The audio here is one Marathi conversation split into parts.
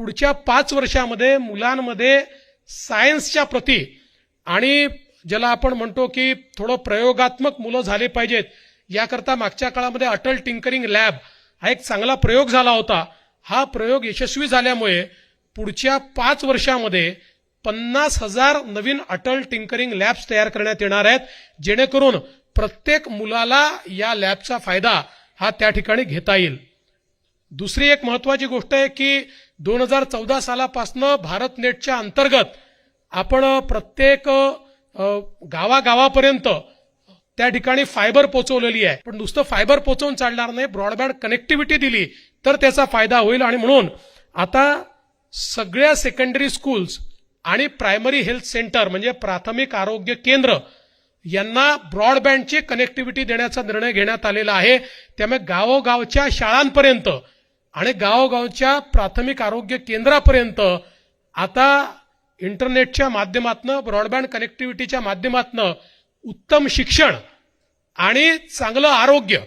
पुढच्या पाच वर्षामध्ये मुलांमध्ये सायन्सच्या प्रती आणि ज्याला आपण म्हणतो की थोडं प्रयोगात्मक मुलं झाले पाहिजेत याकरता मागच्या काळामध्ये अटल टिंकरिंग लॅब हा एक चांगला प्रयोग झाला होता. हा प्रयोग यशस्वी झाल्यामुळे पुढच्या पाच वर्षामध्ये पन्नास हजार नवीन अटल टिंकरिंग लॅब्स तयार करण्यात येणार आहेत जेणेकरून प्रत्येक मुलाला या लॅबचा फायदा हा त्या ठिकाणी घेता येईल. दुसरी एक महत्वाची गोष्ट आहे की दोन हजार चौदा सालापासनं भारत नेटच्या अंतर्गत आपण प्रत्येक गावागावापर्यंत त्या ठिकाणी फायबर पोहोचवलेली आहे. पण नुसतं फायबर पोहोचवून चालणार नाही ब्रॉडबँड कनेक्टिव्हिटी दिली तर त्याचा फायदा होईल. आणि म्हणून आता सगळ्या सेकंडरी स्कूल्स आणि प्रायमरी हेल्थ सेंटर म्हणजे प्राथमिक आरोग्य केंद्र यांना ब्रॉडबँडची कनेक्टिव्हिटी देण्याचा निर्णय घेण्यात आलेला आहे. त्यामुळे गावोगावच्या शाळांपर्यंत आणि गावोगावच्या प्राथमिक आरोग्य केंद्रापर्यंत आता इंटरनेटच्या माध्यमातनं ब्रॉडबँड कनेक्टिव्हिटीच्या माध्यमातनं उत्तम शिक्षण आणि चांगलं आरोग्य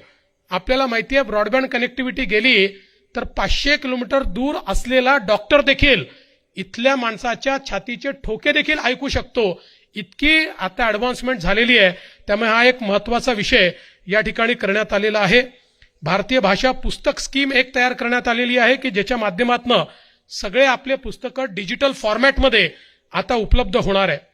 आपल्याला माहिती आहे ब्रॉडबँड कनेक्टिव्हिटी गेली तर पाचशे किलोमीटर दूर असलेला डॉक्टर देखील इथल्या माणसाच्या छातीचे ठोके देखील ऐकू शकतो. इतकी आता ॲडव्हान्समेंट झालेली आहे. त्यामुळे हा एक महत्त्वाचा विषय या ठिकाणी करण्यात आलेला आहे. भारतीय भाषा पुस्तक स्कीम एक तयार करण्यात आलेली आहे की ज्याच्या माध्यमातून सगळे आपले पुस्तकं डिजिटल फॉर्मॅटमध्ये आता उपलब्ध होणार आहे.